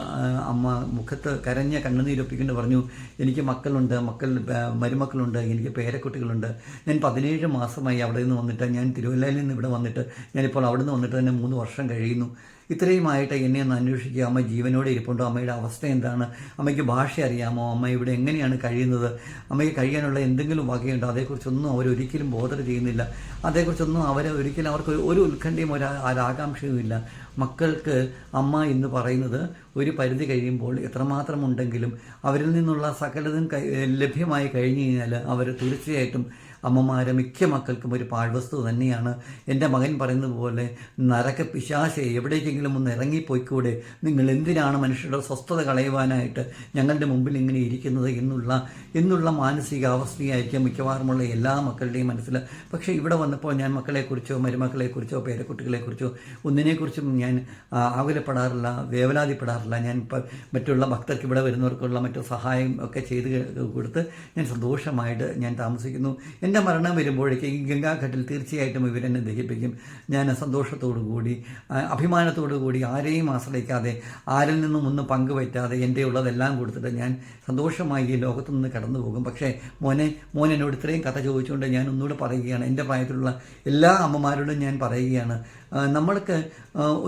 അമ്മ മുഖത്ത് കരഞ്ഞ കണ്ണുനീരൊപ്പിക്കൊണ്ട് പറഞ്ഞു എനിക്ക് മക്കളുണ്ട്. മക്കൾ മരുമക്കളുണ്ട്. എനിക്ക് പേരക്കുട്ടികളുണ്ട്. ഞാൻ പതിനേഴ് മാസമായി അവിടെ നിന്ന് വന്നിട്ട് ഞാൻ തിരുവല്ലയിൽ നിന്ന് ഇവിടെ വന്നിട്ട് ഞാനിപ്പോൾ അവിടെ നിന്ന് വന്നിട്ട് തന്നെ മൂന്ന് വർഷം കഴിയുന്നു. ഇത്രയുമായിട്ട് എന്നെ ഒന്ന് അന്വേഷിക്കുക. അമ്മ ജീവനോടെ ഇരിപ്പുണ്ടോ? അമ്മയുടെ അവസ്ഥ എന്താണ്? അമ്മയ്ക്ക് ഭാഷ അറിയാമോ? അമ്മ ഇവിടെ എങ്ങനെയാണ് കഴിയുന്നത്? അമ്മയ്ക്ക് കഴിയാനുള്ള എന്തെങ്കിലും വകയുണ്ടോ? അതേക്കുറിച്ചൊന്നും അവരൊരിക്കലും ബോധം ചെയ്യുന്നില്ല. അതേക്കുറിച്ചൊന്നും അവർ ഒരിക്കലും അവർക്ക് ഒരു ഉത്കണ്ഠയും ഒരു ഒരാകാംക്ഷയും ഇല്ല. മക്കൾക്ക് അമ്മ എന്ന് പറയുന്നത് ഒരു പരിധി കഴിയുമ്പോൾ എത്രമാത്രം ഉണ്ടെങ്കിലും അവരിൽ നിന്നുള്ള സകലതും ലഭ്യമായി കഴിഞ്ഞു കഴിഞ്ഞാൽ അവർ തീർച്ചയായിട്ടും അമ്മമാരെ മിക്ക മക്കൾക്കും ഒരു പാഴ്വസ്തു തന്നെയാണ്. എന്റെ മകൻ പറയുന്നത് പോലെ നരക പിശാശെ എവിടേക്കെങ്കിലും ഒന്ന് ഇറങ്ങിപ്പോയിക്കൂടെ? നിങ്ങൾ എന്തിനാണ് മനുഷ്യരുടെ സ്വസ്ഥത കളയുവാനായിട്ട് ഞങ്ങളുടെ മുമ്പിൽ ഇങ്ങനെ ഇരിക്കുന്നത്? എന്നുള്ള എന്നുള്ള മാനസികാവസ്ഥയായിരിക്കും മിക്കവാറുമുള്ള എല്ലാ മക്കളുടെയും മനസ്സിൽ. പക്ഷേ ഇവിടെ വന്നപ്പോൾ ഞാൻ മക്കളെക്കുറിച്ചോ മരുമക്കളെക്കുറിച്ചോ പേരക്കുട്ടികളെക്കുറിച്ചോ ഒന്നിനെക്കുറിച്ചും ഞാൻ ആകുലപ്പെടാറില്ല വേവലാതിപ്പെടാറില്ല. ഞാൻ മറ്റുള്ള ഭക്തർക്ക് ഇവിടെ വരുന്നവർക്കുള്ള മറ്റു സഹായം ഒക്കെ ചെയ്ത് കൊടുത്ത് ഞാൻ സന്തോഷമായിട്ട് ഞാൻ താമസിക്കുന്നു. എന്റെ മരണം വരുമ്പോഴേക്കും ഈ ഗംഗാഘട്ടിൽ തീർച്ചയായിട്ടും ഇവരെന്നെ ദഹിപ്പിക്കും. ഞാൻ സന്തോഷത്തോടു കൂടി അഭിമാനത്തോടു കൂടി ആരെയും ആശ്രയിക്കാതെ ആരിൽ നിന്നും ഒന്നും പങ്കുപറ്റാതെ എന്റെ ഉള്ളതെല്ലാം കൊടുത്തിട്ട് ഞാൻ സന്തോഷമായി ഈ ലോകത്തു നിന്ന് കടന്നു പോകും. പക്ഷേ മോനെ മോൻ എന്നോട് ഇത്രയും കഥ ചോദിച്ചുകൊണ്ട് ഞാൻ ഒന്നുകൂടെ പറയുകയാണ്. എന്റെ പ്രായത്തിലുള്ള എല്ലാ അമ്മമാരോടും ഞാൻ പറയുകയാണ്. നമ്മൾക്ക്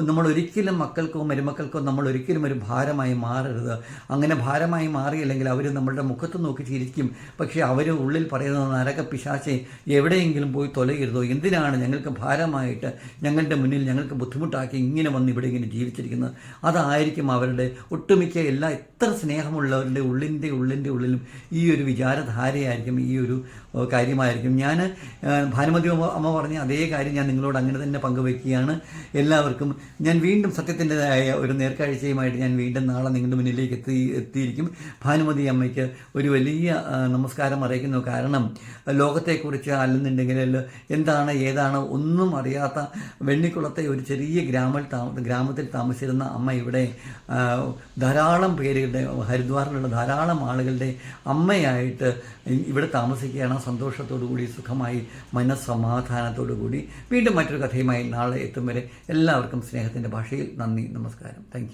നമ്മൾ ഒരിക്കലും മക്കൾക്കോ മരുമക്കൾക്കോ നമ്മൾ ഒരിക്കലും ഒരു ഭാരമായി മാറരുത്. അങ്ങനെ ഭാരമായി മാറിയില്ലെങ്കിൽ അവർ നമ്മളുടെ മുഖത്ത് നോക്കി ചിരിക്കും. പക്ഷേ അവർ ഉള്ളിൽ പറയുന്നത് നരക പിശാശെ എവിടെയെങ്കിലും പോയി തൊലയരുതോ? എന്തിനാണ് ഞങ്ങൾക്ക് ഭാരമായിട്ട് ഞങ്ങളുടെ മുന്നിൽ ഞങ്ങൾക്ക് ബുദ്ധിമുട്ടാക്കി ഇങ്ങനെ വന്ന് ഇവിടെ ഇങ്ങനെ ജീവിച്ചിരിക്കുന്നത്? അതായിരിക്കും അവരുടെ ഒട്ടുമിക്ക എല്ലാ എത്ര സ്നേഹമുള്ളവരുടെ ഉള്ളിന്റെ ഉള്ളിന്റെ ഉള്ളിലും ഈ ഒരു വിചാരധാരയായിരിക്കും ഈ ഒരു കാര്യമായിരിക്കും. ഞാൻ ഭാനുമതി അമ്മ പറഞ്ഞ അതേ കാര്യം ഞാൻ നിങ്ങളോട് അങ്ങനെ തന്നെ പങ്കുവയ്ക്കുകയാണ് എല്ലാവർക്കും ഞാൻ വീണ്ടും സത്യത്തിന്റെതായ ഒരു നേർക്കാഴ്ചയുമായിട്ട് ഞാൻ വീണ്ടും നാളെ നിങ്ങളുടെ മുന്നിലേക്ക് എത്തി എത്തിയിരിക്കും. ഭാനുമതി അമ്മയ്ക്ക് ഒരു വലിയ നമസ്കാരം അറിയിക്കുന്നു. കാരണം ലോകത്തെക്കുറിച്ച് അല്ലെന്നുണ്ടെങ്കിൽ എന്താണ് ഏതാണ് ഒന്നും അറിയാത്ത വെണ്ണിക്കുളത്തെ ഒരു ചെറിയ താമ ഗ്രാമത്തിൽ താമസിച്ചിരുന്ന അമ്മ ഇവിടെ ധാരാളം പേരുടെ ഹരിദ്വാറിലുള്ള ധാരാളം ആളുകളുടെ അമ്മയായിട്ട് ഇവിടെ താമസിക്കുകയാണ്. സന്തോഷത്തോടു കൂടി സുഖമായി മനസ്സമാധാനത്തോടു കൂടി വീണ്ടും മറ്റൊരു കഥയുമായി നാളെ എത്തും വരെ എല്ലാവർക്കും സ്നേഹത്തിന്റെ ഭാഷയിൽ നന്ദി നമസ്കാരം. താങ്ക്